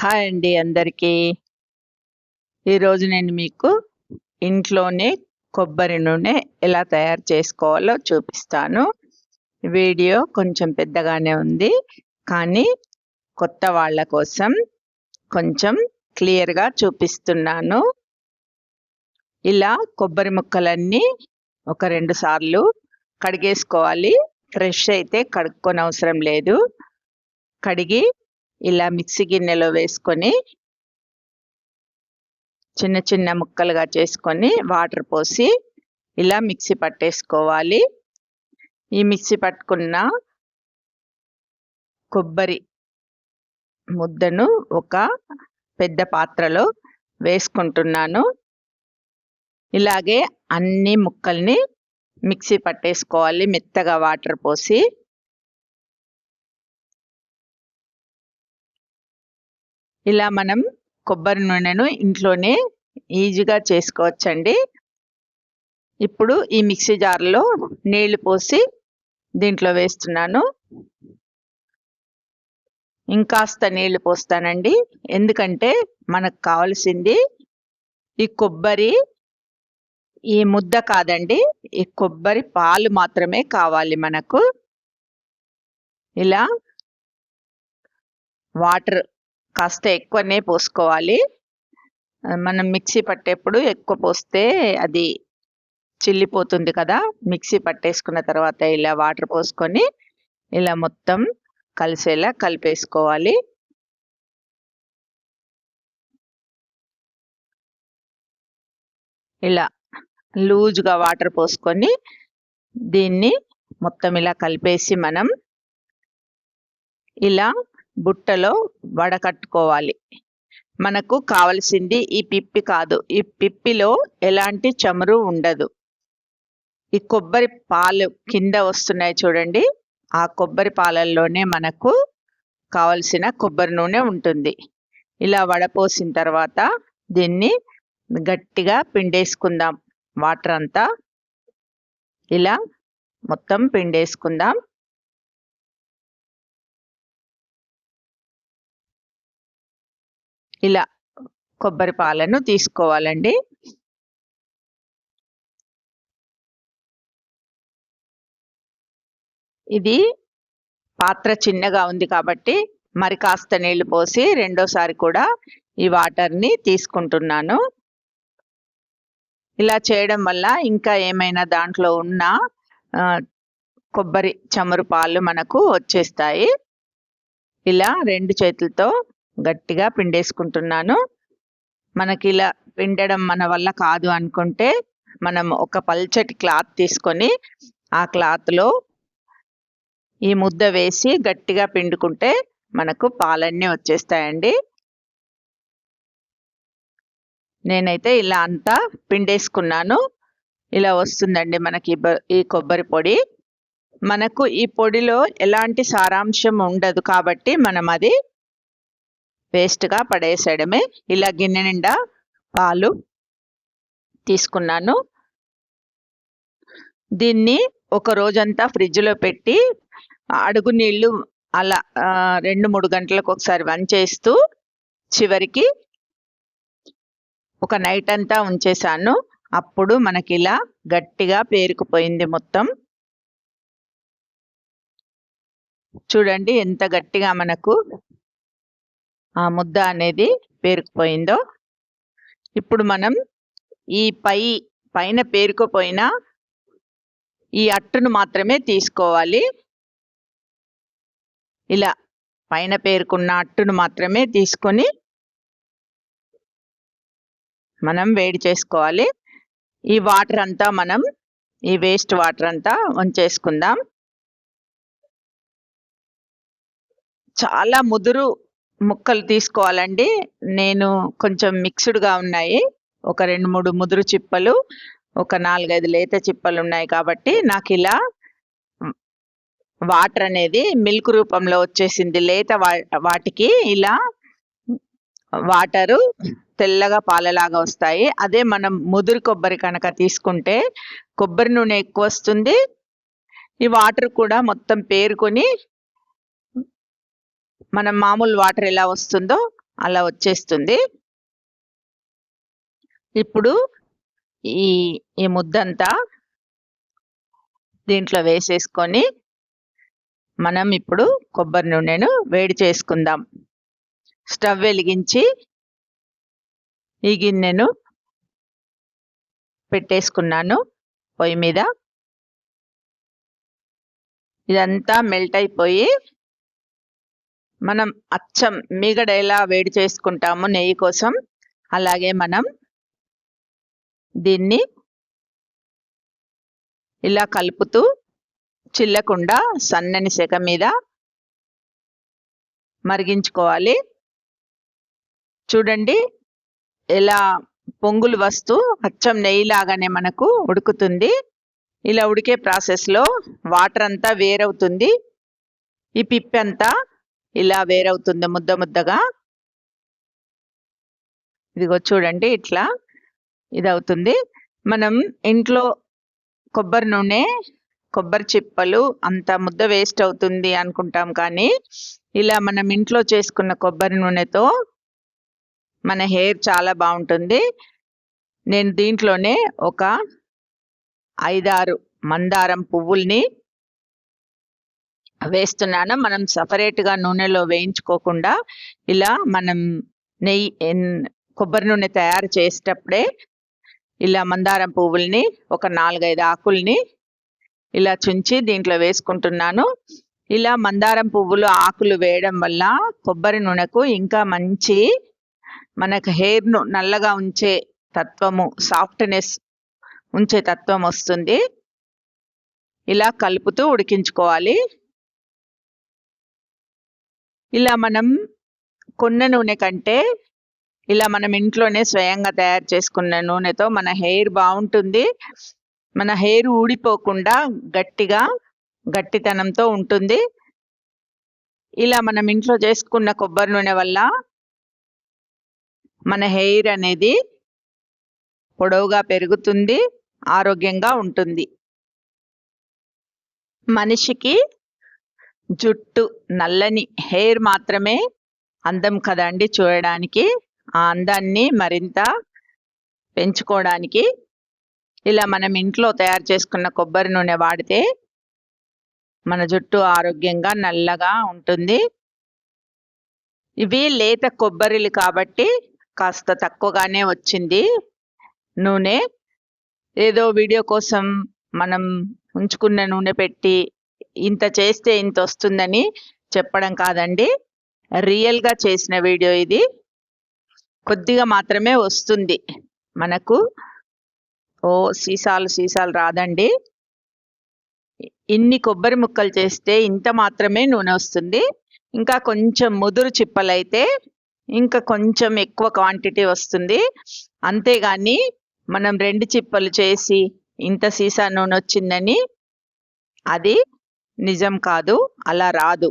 Hi అండి అందరికీ. ఈరోజు నేను మీకు ఇంట్లోనే కొబ్బరి నూనె ఎలా తయారు చేసుకోవాలో చూపిస్తాను. వీడియో కొంచెం పెద్దగానే ఉంది కానీ కొత్త వాళ్ళ కోసం కొంచెం క్లియర్గా చూపిస్తున్నాను. ఇలా కొబ్బరి ముక్కలన్నీ ఒక రెండు సార్లు కడిగేసుకోవాలి. ఫ్రెష్ అయితే కడుక్కొని అవసరం లేదు. కడిగి ఇలా మిక్సీ గిన్నెలో వేసుకొని చిన్న చిన్న ముక్కలుగా చేసుకొని వాటర్ పోసి ఇలా మిక్సీ పట్టేసుకోవాలి. ఈ మిక్సీ పట్టుకున్న కొబ్బరి ముద్దను ఒక పెద్ద పాత్రలో వేసుకుంటున్నాను. ఇలాగే అన్ని ముక్కల్ని మిక్సీ పట్టేసుకోవాలి. మెత్తగా వాటర్ పోసి ఇలా మనం కొబ్బరి నూనెను ఇంట్లోనే ఈజీగా చేసుకోవచ్చండి. ఇప్పుడు ఈ మిక్సీ జార్లో నీళ్ళు పోసి దీంట్లో వేస్తున్నాను. ఇంకాస్త నీళ్ళు పోస్తానండి. ఎందుకంటే మనకు కావాల్సింది ఈ కొబ్బరి ఈ ముద్ద కాదండి. ఈ కొబ్బరి పాలు మాత్రమే కావాలి మనకు. ఇలా వాటర్ కాస్త ఎక్కువనే పోసుకోవాలి. మనం మిక్సీ పట్టేప్పుడు ఎక్కువ పోస్తే అది చిల్లిపోతుంది కదా. మిక్సీ పట్టేసుకున్న తర్వాత ఇలా వాటర్ పోసుకొని ఇలా మొత్తం కలిసేలా కలిపేసుకోవాలి. ఇలా లూజ్గా వాటర్ పోసుకొని దీన్ని మొత్తం ఇలా కలిపేసి మనం ఇలా బుట్టలో వడకట్టుకోవాలి మనకు కావలసింది ఈ పిప్పి కాదు. ఈ పిప్పిలో ఎలాంటి చమురు ఉండదు. ఈ కొబ్బరి పాలు కింద వస్తున్నాయి చూడండి. ఆ కొబ్బరి పాలల్లోనే మనకు కావలసిన కొబ్బరి నూనె ఉంటుంది. ఇలా వడపోసిన తర్వాత దీన్ని గట్టిగా పిండేసుకుందాం. వాటర్ అంతా ఇలా మొత్తం పిండేసుకుందాం. ఇలా కొబ్బరి పాలను తీసుకోవాలండి. ఇది పాత్ర చిన్నగా ఉంది కాబట్టి మరి కాస్త నీళ్ళు పోసి రెండోసారి కూడా ఈ వాటర్ని తీసుకుంటున్నాను. ఇలా చేయడం వల్ల ఇంకా ఏమైనా దాంట్లో ఉన్న కొబ్బరి చమురు పాలు మనకు వచ్చేస్తాయి. ఇలా రెండు చేతులతో గట్టిగా పిండేసుకుంటున్నాను. మనకి ఇలా పిండడం మన వల్ల కాదు అనుకుంటే మనం ఒక పల్చటి క్లాత్ తీసుకొని ఆ క్లాత్లో ఈ ముద్ద వేసి గట్టిగా పిండుకుంటే మనకు పాలన్నీ వచ్చేస్తాయండి. నేనైతే ఇలా అంతా పిండేసుకున్నాను. ఇలా వస్తుందండి మనకి ఈ కొబ్బరి పొడి. మనకు ఈ పొడిలో ఎలాంటి సారాంశం ఉండదు కాబట్టి మనం అది వేస్ట్గా పడేసేయడమే. ఇలా గిన్నె నిండా పాలు తీసుకున్నాను. దీన్ని ఒక రోజంతా ఫ్రిడ్జ్లో పెట్టి అడుగు నీళ్ళు అలా రెండు మూడు గంటలకు ఒకసారి వన్ చేస్తూ చివరికి ఒక నైట్ అంతా ఉంచేసాను అప్పుడు మనకి ఇలా గట్టిగా పేరుకుపోయింది మొత్తం. చూడండి ఎంత గట్టిగా మనకు ఆ ముద్ద అనేది పేరుకుపోయిందో. ఇప్పుడు మనం ఈ పై పైన పేరుకుపోయిన ఈ అట్టును మాత్రమే తీసుకోవాలి. ఇలా పైన పేరుకున్న అట్టును మాత్రమే తీసుకొని మనం వేడి చేసుకోవాలి. ఈ వాటర్ అంతా మనం ఈ వేస్ట్ వాటర్ అంతా ఉంచేసుకుందాం. చాలా ముదురు ముక్కలు తీసుకోవాలండి. నేను కొంచెం మిక్స్డ్గా ఉన్నాయి. ఒక రెండు మూడు ముదురు చిప్పలు ఒక నాలుగైదు లేత చిప్పలు ఉన్నాయి కాబట్టి నాకు ఇలా వాటర్ అనేది మిల్క్ రూపంలో వచ్చేసింది. లేత వాటికి ఇలా వాటరు తెల్లగా పాలలాగా వస్తాయి. అదే మనం ముదురు కొబ్బరి కనుక తీసుకుంటే కొబ్బరి నూనె ఎక్కువ వస్తుంది. ఈ వాటర్ కూడా మొత్తం పేరుకొని మనం మామూలు వాటర్ ఎలా వస్తుందో అలా వచ్చేస్తుంది. ఇప్పుడు ఈ ఈ ముద్దంతా దీంట్లో వేసేసుకొని మనం ఇప్పుడు కొబ్బరి నూనెను వేడి చేసుకుందాం. స్టవ్ వెలిగించి ఈ గిన్నెను పెట్టేసుకున్నాను పొయ్యి మీద. ఇదంతా మెల్ట్ అయిపోయి మనం అచ్చం మీగడ ఎలా వేడి చేసుకుంటాము నెయ్యి కోసం. అలాగే మనం దీన్ని ఇలా కలుపుతూ చిల్లకుండా సన్నని సెక మీద మరిగించుకోవాలి. చూడండి ఎలా పొంగులు వస్తూ అచ్చం నెయ్యి లాగానే మనకు ఉడుకుతుంది. ఇలా ఉడికే ప్రాసెస్లో వాటర్ అంతా వేరవుతుంది. ఈ పిప్పి అంతా ఇలా వేరవుతుంది ముద్ద ముద్దగా. ఇదిగో చూడండి ఇట్లా ఇది అవుతుంది మనం ఇంట్లో కొబ్బరి నూనె కొబ్బరి చిప్పలు అంత ముద్ద వేస్ట్ అవుతుంది అనుకుంటాం కానీ ఇలా మనం ఇంట్లో చేసుకున్న కొబ్బరి నూనెతో మన హెయిర్ చాలా బాగుంటుంది. నేను దీంట్లోనే ఒక ఐదారు మందారం పువ్వుల్ని వేస్తున్నాను. మనం సపరేట్గా నూనెలో వేయించుకోకుండా ఇలా మనం నెయ్యి కొబ్బరి నూనె తయారు చేసేటప్పుడే ఇలా మందారం పువ్వుల్ని ఒక నాలుగైదు ఆకుల్ని ఇలా చుంచి దీంట్లో వేసుకుంటున్నాను. ఇలా మందారం పువ్వులు ఆకులు వేయడం వల్ల కొబ్బరి నూనెకు ఇంకా మంచి మనకు హెయిర్ను నల్లగా ఉంచే తత్వము సాఫ్ట్నెస్ ఉంచే తత్వం వస్తుంది. ఇలా కలుపుతూ ఉడికించుకోవాలి. ఇలా మనం కొన్న నూనె కంటే ఇలా మనం ఇంట్లోనే స్వయంగా తయారు చేసుకున్న నూనెతో మన హెయిర్ బాగుంటుంది. మన హెయిర్ ఊడిపోకుండా గట్టిగా గట్టితనంతో ఉంటుంది. ఇలా మనం ఇంట్లో చేసుకున్న కొబ్బరి నూనె వల్ల మన హెయిర్ అనేది పొడవుగా పెరుగుతుంది ఆరోగ్యంగా ఉంటుంది. మనిషికి జుట్టు నల్లని హెయిర్ మాత్రమే అందం కదండి చూడడానికి. ఆ అందాన్ని మరింత పెంచుకోవడానికి ఇలా మనం ఇంట్లో తయారు చేసుకున్న కొబ్బరి నూనె వాడితే మన జుట్టు ఆరోగ్యంగా నల్లగా ఉంటుంది. ఇవి లేత కొబ్బరిలు కాబట్టి కాస్త తక్కువగానే వచ్చింది నూనె. ఏదో వీడియో కోసం మనం ఉంచుకున్న నూనె పెట్టి ఇంత చేస్తే ఇంత వస్తుందని చెప్పడం కాదండి. రియల్గా చేసిన వీడియో ఇది. కొద్దిగా మాత్రమే వస్తుంది మనకు. ఓ సీసాలు సీసాలు రాదండి. ఇన్ని కొబ్బరి ముక్కలు చేస్తే ఇంత మాత్రమే నూనె వస్తుంది. ఇంకా కొంచెం ముదురు చిప్పలైతే ఇంకా కొంచెం ఎక్కువ క్వాంటిటీ వస్తుంది. అంతేగాని మనం రెండు చిప్పలు చేసి ఇంత సీసా నూనె వచ్చిందని అది నిజం కాదు అలా రాదు.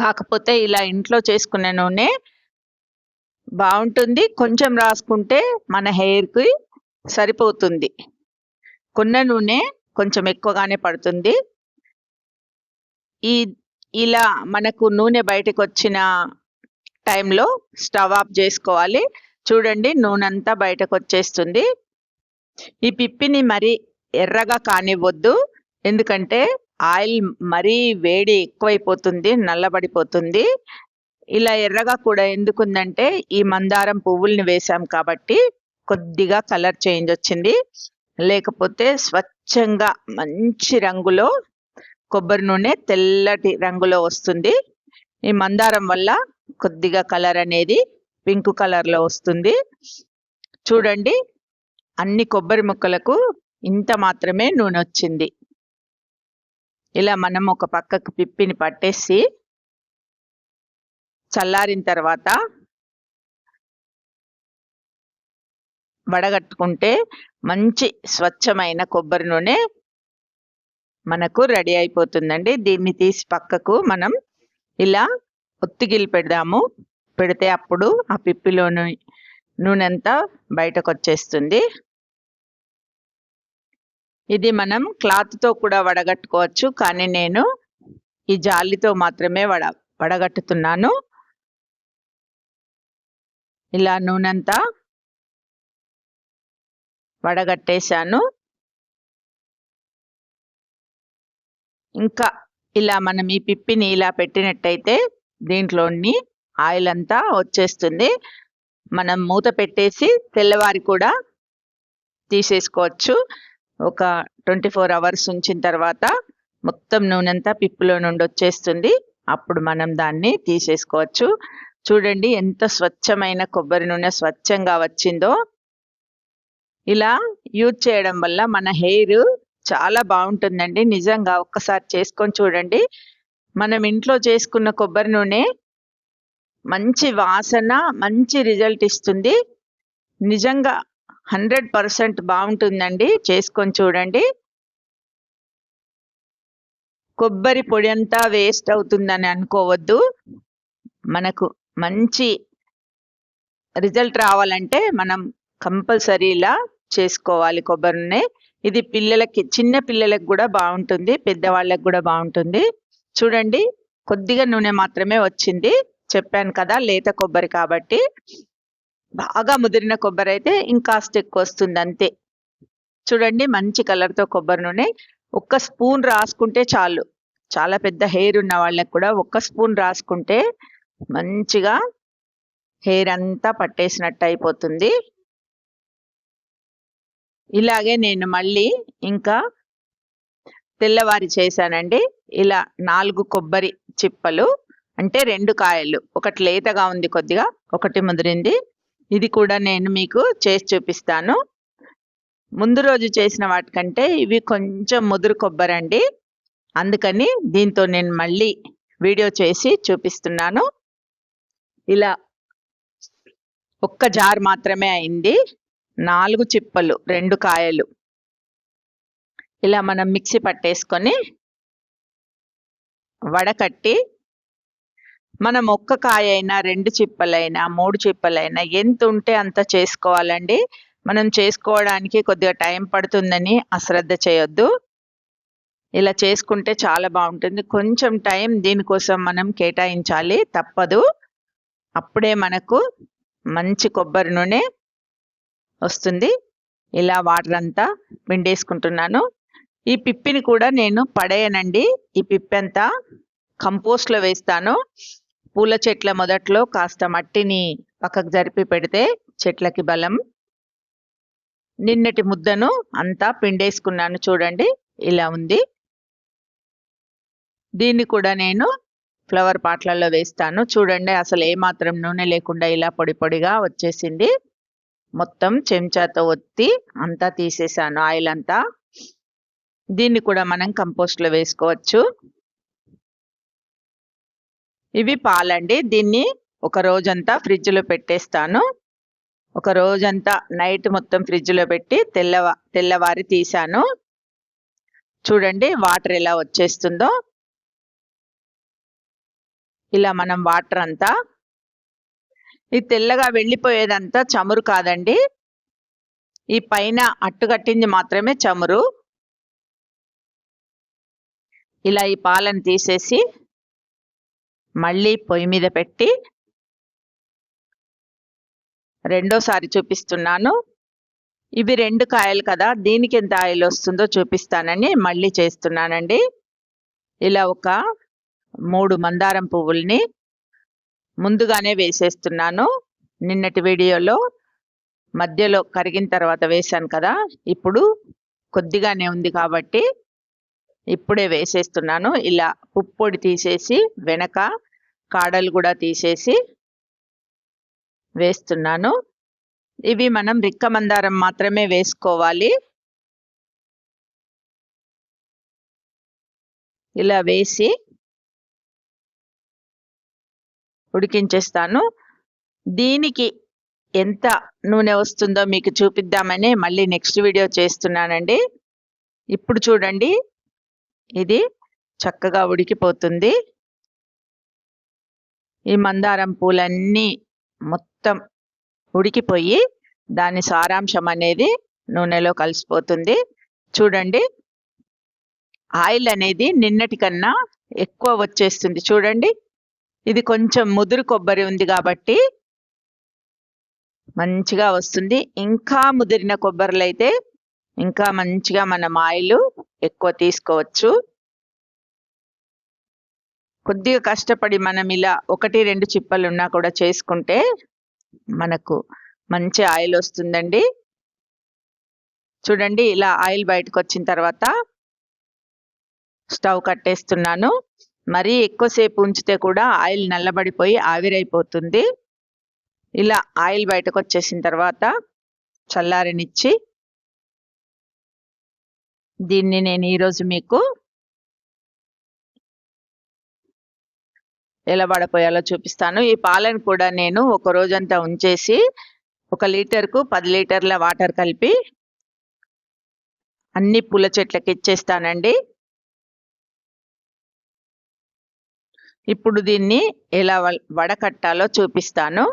కాకపోతే ఇలా ఇంట్లో చేసుకునే నూనె బాగుంటుంది కొంచెం రాసుకుంటే మన హెయిర్కి సరిపోతుంది. కొన్న నూనె కొంచెం ఎక్కువగానే పడుతుంది. ఈ ఇలా మనకు నూనె బయటకు వచ్చిన టైంలో స్టవ్ ఆఫ్ చేసుకోవాలి. చూడండి నూనె అంతా బయటకు వచ్చేస్తుంది ఈ పిప్పిని మరి ఎర్రగా కానివ్వద్దు. ఎందుకంటే ఆయిల్ మరీ వేడి ఎక్కువైపోతుంది నల్లబడిపోతుంది. ఇలా ఎర్రగా కూడా ఎందుకుందంటే ఈ మందారం పువ్వుల్ని వేసాం కాబట్టి కొద్దిగా కలర్ చేంజ్ వచ్చింది. లేకపోతే స్వచ్ఛంగా మంచి రంగులో కొబ్బరి నూనె తెల్లటి రంగులో వస్తుంది. ఈ మందారం వల్ల కొద్దిగా కలర్ అనేది పింక్ కలర్లో వస్తుంది. చూడండి అన్ని కొబ్బరి ముక్కలకు ఇంత మాత్రమే నూనె వచ్చింది. ఇలా మనం ఒక పక్కకు పిప్పిని పట్టేసి చల్లారిన తర్వాత వడగట్టుకుంటే మంచి స్వచ్ఛమైన కొబ్బరి నూనె మనకు రెడీ అయిపోతుందండి. దీన్ని తీసి పక్కకు మనం ఇలా ఒత్తిగిలి పెడదాము. పెడితే అప్పుడు ఆ పిప్పిలోని నూనె అంతా బయటకు వచ్చేస్తుంది. ఇది మనం క్లాత్తో కూడా వడగట్టుకోవచ్చు కానీ నేను ఈ జాలితో మాత్రమే వడ వడగట్టుతున్నాను. ఇలా నూనెంతా వడగట్టేశాను. ఇంకా ఇలా మనం ఈ పిప్పిని ఇలా పెట్టినట్టయితే దీంట్లోని ఆయిల్ అంతా వచ్చేస్తుంది. మనం మూత పెట్టేసి తెల్లవారి కూడా తీసేసుకోవచ్చు. ఒక ట్వంటీ ఫోర్ అవర్స్ ఉంచిన తర్వాత మొత్తం నూనెంతా పిప్పులో నుండి వచ్చేస్తుంది. అప్పుడు మనం దాన్ని తీసేసుకోవచ్చు. చూడండి ఎంత స్వచ్ఛమైన కొబ్బరి నూనె స్వచ్ఛంగా వచ్చిందో. ఇలా యూజ్ చేయడం వల్ల మన హెయిర్ చాలా బాగుంటుందండి. నిజంగా ఒక్కసారి చేసుకొని చూడండి. మనం ఇంట్లో చేసుకున్న కొబ్బరి నూనె మంచి వాసన మంచి రిజల్ట్ ఇస్తుంది. నిజంగా హండ్రెడ్ పర్సెంట్ బాగుంటుందండి. చేసుకొని చూడండి. కొబ్బరి పొడి అంతా వేస్ట్ అవుతుందని అనుకోవద్దు. మనకు మంచి రిజల్ట్ రావాలంటే మనం కంపల్సరీ ఇలా చేసుకోవాలి కొబ్బరి నూనె ఇది పిల్లలకి చిన్న పిల్లలకు కూడా బాగుంటుంది పెద్దవాళ్ళకి కూడా బాగుంటుంది. చూడండి కొద్దిగా నూనె మాత్రమే వచ్చింది. చెప్పాను కదా లేత కొబ్బరి కాబట్టి. బాగా ముదిరిన కొబ్బరి అయితే ఇంకాస్త ఎక్కువ వస్తుంది అంతే. చూడండి మంచి కలర్తో కొబ్బరి నూనె. ఒక్క స్పూన్ రాసుకుంటే చాలు. చాలా పెద్ద హెయిర్ ఉన్న వాళ్ళకి కూడా ఒక్క స్పూన్ రాసుకుంటే మంచిగా హెయిర్ అంతా పట్టేసినట్టు అయిపోతుంది. ఇలాగే నేను మళ్ళీ ఇంకా తెల్లవారి చేశానండి. ఇలా నాలుగు కొబ్బరి చిప్పలు అంటే రెండు కాయలు. ఒకటి లేతగా ఉంది కొద్దిగా ఒకటి ముదిరింది. ఇది కూడా నేను మీకు చేసి చూపిస్తాను. ముందు రోజు చేసిన వాటికంటే ఇవి కొంచెం ముదురు కొబ్బరి అండి అందుకని దీంతో నేను మళ్ళీ వీడియో చేసి చూపిస్తున్నాను. ఇలా ఒక్క జార్ మాత్రమే అయింది. నాలుగు చిప్పలు రెండు కాయలు. ఇలా మనం మిక్సీ పట్టేసుకొని వడకట్టి మనం ఒక్క కాయ అయినా రెండు చిప్పలైనా మూడు చిప్పలైనా ఎంత ఉంటే అంత చేసుకోవాలండి. మనం చేసుకోవడానికి కొద్దిగా టైం పడుతుందని అశ్రద్ధ చేయొద్దు. ఇలా చేసుకుంటే చాలా బాగుంటుంది. కొంచెం టైం దీనికోసం మనం కేటాయించాలి. తప్పదు. అప్పుడే మనకు మంచి కొబ్బరి నూనె వస్తుంది. ఇలా వాటర్ అంతా పిండేసుకుంటున్నాను. ఈ పిప్పిని కూడా నేను పడేయనండి. ఈ పిప్పి అంతా కంపోస్ట్లో వేస్తాను. పూల చెట్ల మొదట్లో కాస్త మట్టిని పక్కకు జరిపి పెడితే చెట్లకి బలం. నిన్నటి ముద్దను అంతా పిండేసుకున్నాను చూడండి ఇలా ఉంది. దీన్ని కూడా నేను ఫ్లవర్ పాట్లలో వేస్తాను. చూడండి అసలు ఏమాత్రం నూనె లేకుండా ఇలా పొడి పొడిగా వచ్చేసింది. మొత్తం చెంచాతో ఒత్తి అంతా తీసేసాను ఆయిల్ అంతా. దీన్ని కూడా మనం కంపోస్ట్లో వేసుకోవచ్చు. ఇవి పాలండి. దీన్ని ఒక రోజంతా ఫ్రిడ్జ్లో పెట్టేస్తాను. ఒక రోజంతా నైట్ మొత్తం ఫ్రిడ్జ్లో పెట్టి తెల్లవా తెల్లవారి తీశాను. చూడండి వాటర్ ఎలా వచ్చేస్తుందో. ఇలా మనం వాటర్ అంతా ఈ తెల్లగా వెళ్ళిపోయేదంతా చమురు కాదండి. ఈ పైన అట్టుకట్టింది మాత్రమే చమురు. ఇలా ఈ పాలను తీసేసి మళ్ళీ పొయ్యి మీద పెట్టి రెండోసారి చూపిస్తున్నాను. ఇవి రెండు కాయలు కదా దీనికి ఎంత ఆయిల్ వస్తుందో చూపిస్తానని మళ్ళీ చేస్తున్నానండి. ఇలా ఒక మూడు మందారం పువ్వుల్ని ముందుగానే వేసేస్తున్నాను. నిన్నటి వీడియోలో మధ్యలో కరిగిన తర్వాత వేశాను కదా ఇప్పుడు కొద్దిగానే ఉంది కాబట్టి ఇప్పుడే వేసేస్తున్నాను. ఇలా పుప్పొడి తీసేసి వెనక కాడలు కూడా తీసేసి వేస్తున్నాను. ఇవి మనం రిక్క మందారం మాత్రమే వేసుకోవాలి. ఇలా వేసి ఉడికించేస్తాను. దీనికి ఎంత నూనె వస్తుందో మీకు చూపిద్దామని మళ్ళీ నెక్స్ట్ వీడియో చేస్తున్నానండి. ఇప్పుడు చూడండి. ఇది చక్కగా ఉడికిపోతుంది. ఈ మందారం పూలన్నీ మొత్తం ఉడికిపోయి దాని సారాంశం అనేది నూనెలో కలిసిపోతుంది. చూడండి. ఆయిల్ అనేది నిన్నటి కన్నా ఎక్కువ వచ్చేస్తుంది. చూడండి. ఇది కొంచెం ముదురు కొబ్బరి ఉంది కాబట్టి మంచిగా వస్తుంది. ఇంకా ముదిరిన కొబ్బరిలు అయితే ఇంకా మంచిగా మనం ఆయిల్ ఎక్కువ తీసుకోవచ్చు. కొద్దిగా కష్టపడి మనం ఇలా ఒకటి రెండు చిప్పలు ఉన్నా కూడా చేసుకుంటే మనకు మంచి ఆయిల్ వస్తుందండి. చూడండి ఇలా ఆయిల్ బయటకు వచ్చిన తర్వాత స్టవ్ కట్టేస్తున్నాను. మరీ ఎక్కువసేపు ఉంచితే కూడా ఆయిల్ నల్లబడిపోయి ఆవిరైపోతుంది. ఇలా ఆయిల్ బయటకు వచ్చేసిన తర్వాత చల్లారనిచ్చి దీన్ని నేను ఈరోజు మీకు ఎలా వడపోయాలో చూపిస్తాను. ఈ పాలను కూడా నేను ఒక రోజంతా ఉంచేసి ఒక లీటర్కు పది లీటర్ల వాటర్ కలిపి అన్ని పూల చెట్లకి ఇచ్చేస్తానండి. ఇప్పుడు దీన్ని ఎలా వడకట్టాలో చూపిస్తాను.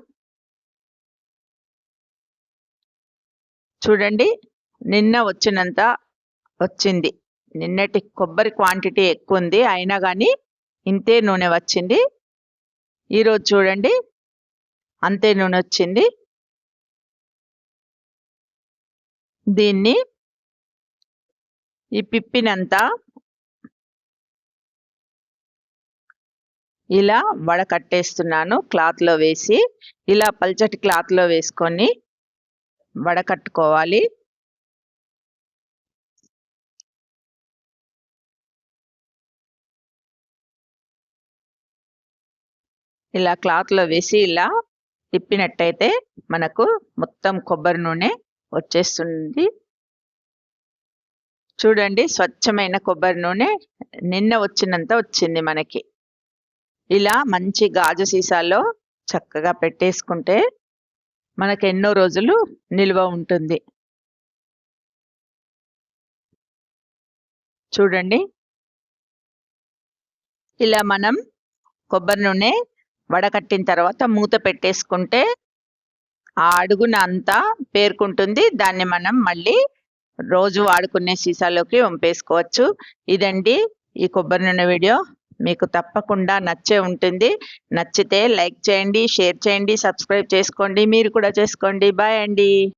చూడండి నిన్న వచ్చినంత వచ్చింది. నిన్నటి కొబ్బరి క్వాంటిటీ ఎక్కువ ఉంది అయినా కానీ ఇంతే నూనె వచ్చింది. ఈరోజు చూడండి. అంతే నూనె వచ్చింది. దీన్ని ఈ పిప్పినంతా ఇలా వడకట్టేస్తున్నాను క్లాత్లో వేసి. ఇలా పల్చటి క్లాత్లో వేసుకొని వడకట్టుకోవాలి. ఇలా క్లాత్లో వేసి ఇలా తిప్పినట్టయితే మనకు మొత్తం కొబ్బరి నూనె వచ్చేస్తుంది. చూడండి స్వచ్ఛమైన కొబ్బరి నూనె నిన్న వచ్చినంత వచ్చింది మనకి. ఇలా మంచి గాజు సీసాలో చక్కగా పెట్టేసుకుంటే మనకు ఎన్నో రోజులు నిల్వ ఉంటుంది. చూడండి. ఇలా మనం కొబ్బరి నూనె వడకట్టిన తర్వాత మూత పెట్టేసుకుంటే ఆ అడుగున అంతా పేర్కొంటుంది. దాన్ని మనం మళ్ళీ రోజు వాడుకునే సీసాలోకి వంపేసుకోవచ్చు. ఇదండి ఈ కొబ్బరి నూనె వీడియో. మీకు తప్పకుండా నచ్చే ఉంటుంది. నచ్చితే లైక్ చేయండి షేర్ చేయండి సబ్స్క్రైబ్ చేసుకోండి. మీరు కూడా చేసుకోండి. బాయ్ అండి.